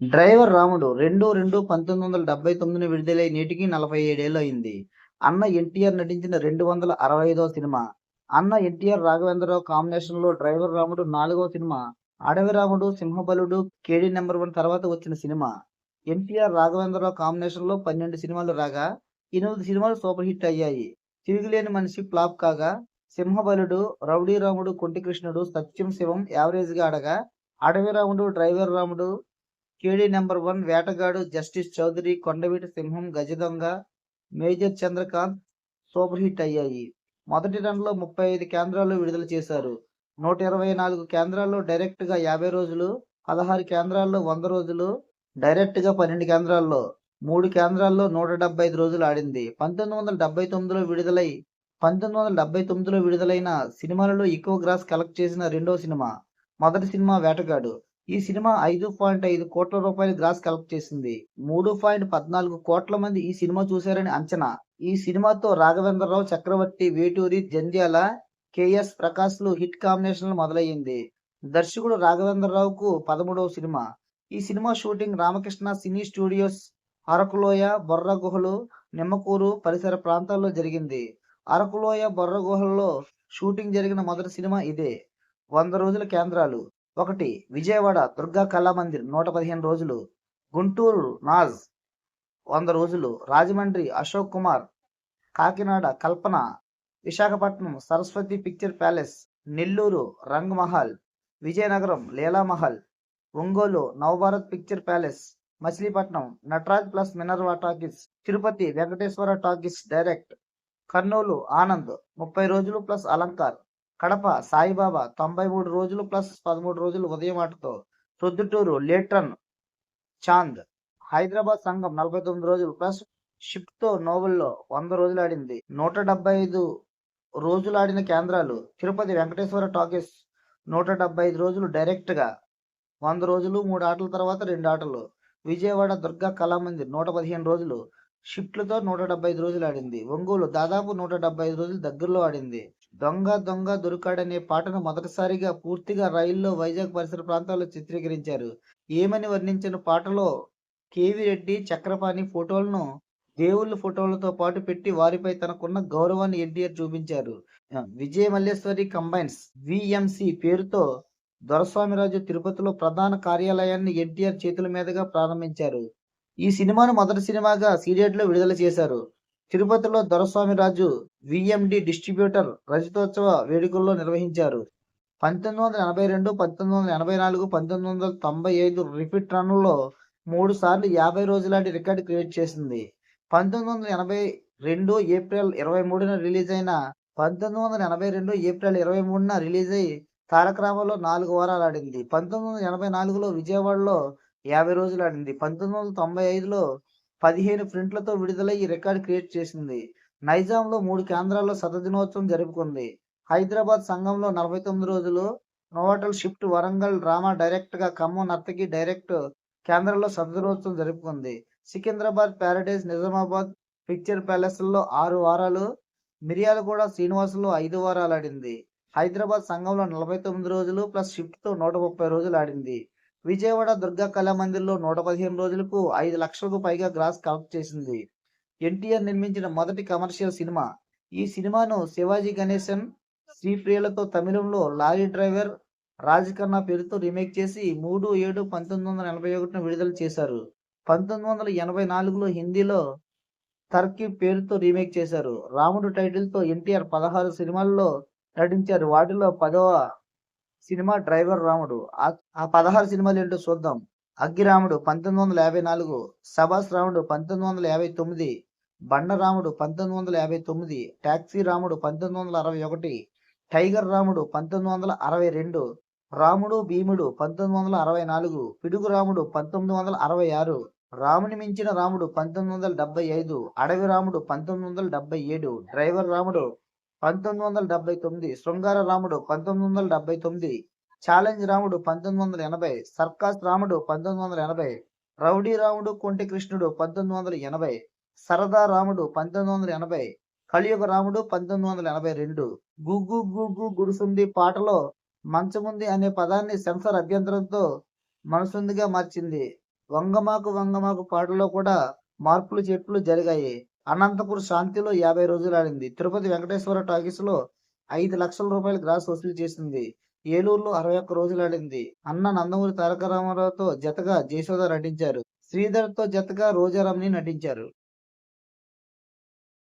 Driver రాముడు రెండు రెండు పంతొమ్మిది వందల డెబ్బై తొమ్మిదిని విడుదలై నేటికి నలభై ఏడేళ్ళు అయింది. అన్న ఎన్టీఆర్ నటించిన రెండు వందల అరవై ఐదవ సినిమా అన్న ఎన్టీఆర్ రాఘవేంద్రరావు కాంబినేషన్లో డ్రైవర్ రాముడు నాలుగవ సినిమా అడవి రాముడు సింహబలుడు కేడీ నెంబర్ వన్ తర్వాత వచ్చిన సినిమా. ఎన్టీఆర్ రాఘవేంద్రరావు కాంబినేషన్లో పన్నెండు సినిమాలు రాగా ఎనిమిది సినిమాలు సూపర్ హిట్ అయ్యాయి. తిరుగులేని మనిషి ఫ్లాప్ కాగా సింహబలుడు రౌడీ రాముడు కొంటి కృష్ణుడు సత్యం శివం యావరేజ్గా ఆడగా Adavi Ramudu driver Ramudu KD number one Vetagadu justice Chowdary Kondaveeti Simham Gajadonga major Chandrakanth super hit అయ్యాయి. మొదటి రన్లో ముప్పై ఐదు కేంద్రాలు విడుదల చేశారు. నూట ఇరవై నాలుగు కేంద్రాల్లో డైరెక్ట్గా యాభై రోజులు పదహారు కేంద్రాల్లో వంద రోజులు డైరెక్ట్గా పన్నెండు కేంద్రాల్లో మూడు కేంద్రాల్లో నూట డెబ్బై ఐదు రోజులు ఆడింది. పంతొమ్మిది వందల డెబ్బై తొమ్మిదిలో విడుదలై పంతొమ్మిది వందల డెబ్బై తొమ్మిదిలో విడుదలైన సినిమాలలో ఎక్కువ గ్రాస్ కలెక్ట్ చేసిన రెండో సినిమా మొదటి సినిమా వేటగాడు. ఈ సినిమా ఐదు పాయింట్ ఐదు కోట్ల రూపాయలు గ్రాస్ కలెక్ట్ చేసింది. మూడు పాయింట్ పద్నాలుగు కోట్ల మంది ఈ సినిమా చూశారని అంచనా. ఈ సినిమాతో రాఘవేంద్రరావు చక్రవర్తి వేటూరి జంధ్యాల కేఎస్ ప్రకాష్లు హిట్ కాంబినేషన్ మొదలయ్యింది. దర్శకుడు రాఘవేంద్రరావుకు పదమూడవ సినిమా. ఈ cinema shooting Ramakrishna cine studios Arakuloya Borra గుహలు నిమ్మకూరు పరిసర ప్రాంతాల్లో జరిగింది. అరకులోయ బొర్ర గుహల్లో షూటింగ్ జరిగిన మొదటి సినిమా ఇదే. వంద రోజుల కేంద్రాలు. ఒకటి విజయవాడ దుర్గా కళామందిర్ నూట పదిహేను రోజులు గుంటూరు నాజ్ వంద రోజులు Rajahmundry Ashok Kumar Kakinada Kalpana Visakhapatnam Saraswati picture palace Nellore Rang Mahal Vizianagaram Leelamahal Ongole Navabharat picture palace Machilipatnam Nataraj plus Minerva talkies Tirupati Venkateswara talkies direct Kurnool Anand ముప్పై రోజులు ప్లస్ అలంకార్ కడప సాయిబాబా తొంభై మూడు రోజులు ప్లస్ పదమూడు రోజులు ఉదయం ఆటతో ప్రొద్దుటూరు లేట్రన్ చాంద్ హైదరాబాద్ సంఘం నలభై తొమ్మిది రోజులు ప్లస్ షిఫ్ట్తో నోవెల్లో వంద రోజులు ఆడింది. నూట డెబ్బై ఐదు రోజులు ఆడిన కేంద్రాలు తిరుపతి వెంకటేశ్వర టాకీస్ నూట డెబ్బై ఐదు రోజులు డైరెక్ట్గా వంద రోజులు మూడు ఆటల తర్వాత రెండు ఆటలు. విజయవాడ దుర్గా కళామందిర్ నూట పదిహేను రోజులు. షిఫ్ట్లతో నూట డెబ్బై ఐదు రోజులు ఆడింది. ఒంగోలు దాదాపు నూట డెబ్బై ఐదు రోజులు దగ్గరలో ఆడింది. దొంగ దొంగ దొరికాడనే పాటను మొదటిసారిగా పూర్తిగా రైల్లో వైజాగ్ పరిసర ప్రాంతాల్లో చిత్రీకరించారు. ఏమని వర్ణించిన పాటలో కేవి రెడ్డి చక్రపాణి ఫోటోలను దేవుళ్ళ ఫోటోలతో పాటు పెట్టి వారిపై తనకున్న గౌరవాన్ని ఎన్టీఆర్ చూపించారు. విజయ మల్లేశ్వరి కంబైన్స్ విఎంసి పేరుతో దొరస్వామిరాజు తిరుపతిలో ప్రధాన కార్యాలయాన్ని ఎన్టీఆర్ చేతుల మీదుగా ప్రారంభించారు. ఈ సినిమాను మొదటి సినిమాగా సీరియడ్లో విడుదల చేశారు. తిరుపతిలో దొరస్వామిరాజు విఎండి డిస్ట్రిబ్యూటర్ రజతోత్సవ వేడుకల్లో నిర్వహించారు. పంతొమ్మిది వందల ఎనభై రెండు పంతొమ్మిది వందల ఎనభై నాలుగు పంతొమ్మిది వందల తొంభై ఐదు రిపీట్ రన్లలో మూడు సార్లు యాభై రోజులాంటి రికార్డు క్రియేట్ చేసింది. పంతొమ్మిది వందల ఎనభై రెండు ఏప్రిల్ ఇరవై మూడున రిలీజ్ అయిన పంతొమ్మిది వందల ఎనభై రెండు ఏప్రిల్ ఇరవై మూడున రిలీజ్ అయి తారక నాలుగు వారాలు ఆడింది. పంతొమ్మిది వందల ఎనభై నాలుగులో విజయవాడలో యాభై రోజులు ఆడింది. పంతొమ్మిది వందల తొంభై ఐదులో పదిహేను ప్రింట్లతో విడుదలై ఈ రికార్డు క్రియేట్ చేసింది. నైజాంలో మూడు కేంద్రాల్లో శతదినోత్సవం జరుపుకుంది. హైదరాబాద్ సంఘంలో నలభై తొమ్మిది రోజులు నోవాటల్ షిఫ్ట్ వరంగల్ డ్రామా డైరెక్ట్గా ఖమ్మం నర్తకి డైరెక్ట్ కేంద్రంలో శతదినోత్సవం జరుపుకుంది. సికింద్రాబాద్ ప్యారడైజ్ నిజామాబాద్ పిక్చర్ ప్యాలెస్లో ఆరు వారాలు మిర్యాలగూడ శ్రీనివాసులో ఐదు వారాలు ఆడింది. హైదరాబాద్ సంఘంలో నలభై తొమ్మిది రోజులు ప్లస్ షిఫ్ట్తో నూట ముప్పై రోజులు ఆడింది. విజయవాడ దుర్గా కళామందిర్లో నూట పదిహేను రోజులకు ఐదు లక్షలకు పైగా గ్రాస్ కలెక్ట్ చేసింది. ఎన్టీఆర్ నిర్మించిన మొదటి కమర్షియల్ సినిమా. ఈ సినిమాను శివాజీ గణేశన్ శ్రీప్రియలతో తమిళంలో లారీ డ్రైవర్ రాజకన్నా పేరుతో రీమేక్ చేసి మూడు ఏడు పంతొమ్మిది వందల ఎనభై ఒకటిన విడుదల చేశారు. పంతొమ్మిది వందల ఎనభై నాలుగులో హిందీలో టర్కీ పేరుతో రీమేక్ చేశారు. రాముడు టైటిల్తో ఎన్టీఆర్ పదహారు సినిమాల్లో నటించారు. వాటిలో పదవ సినిమా డ్రైవర్ రాముడు. ఆ- పదహారు సినిమాలు ఏంటో చూద్దాం. అగ్గిరాముడు పంతొమ్మిది వందల యాభై నాలుగు సభాస్ రాముడు పంతొమ్మిది వందల యాభై తొమ్మిది బండరాముడు పంతొమ్మిది వందల యాభై తొమ్మిది టాక్సీ రాముడు పంతొమ్మిది వందల అరవై ఒకటి టైగర్ రాముడు పంతొమ్మిది వందల అరవై రెండు రాముడు భీముడు పంతొమ్మిది వందల అరవై నాలుగు పిడుగు రాముడు పంతొమ్మిది వందల అరవై ఆరు రాముని మించిన రాముడు పంతొమ్మిది వందల డెబ్బై ఐదు అడవి రాముడు పంతొమ్మిది వందల డెబ్బై ఏడు డ్రైవర్ రాముడు పంతొమ్మిది వందల డెబ్బై తొమ్మిది. శృంగార రాముడు పంతొమ్మిది వందల డెబ్బై తొమ్మిది. ఛాలెంజ్ రాముడు పంతొమ్మిది వందల ఎనభై. సర్కాస్ రాముడు పంతొమ్మిది వందల ఎనభై. రౌడీ రాముడు కొంటి కృష్ణుడు పంతొమ్మిది వందల ఎనభై. సరదా రాముడు పంతొమ్మిది వందల ఎనభై. కలియుగ రాముడు పంతొమ్మిది వందల ఎనభై రెండు. గుగ్గు గుగ్గు గుడుసుంది పాటలో మంచముంది అనే పదాన్ని సెన్సార్ అభ్యంతరంతో మనసుందిగా మార్చింది. వంగమాకు వంగమాకు పాటలో కూడా మార్పులు చెట్లు జరిగాయి. అనంతపూర్ శాంతిలో యాభై రోజులు ఆడింది. తిరుపతి వెంకటేశ్వర టాకీస్లో ఐదు లక్షల రూపాయల గ్రాస్ వసూలు చేసింది. ఏలూరులో అరవై ఒక్క రోజులు ఆడింది. అన్న నందమూరి తారక రామారావుతో జతగా జయశోద నటించారు. శ్రీధర్తో జతగా రోజారాంని నటించారు.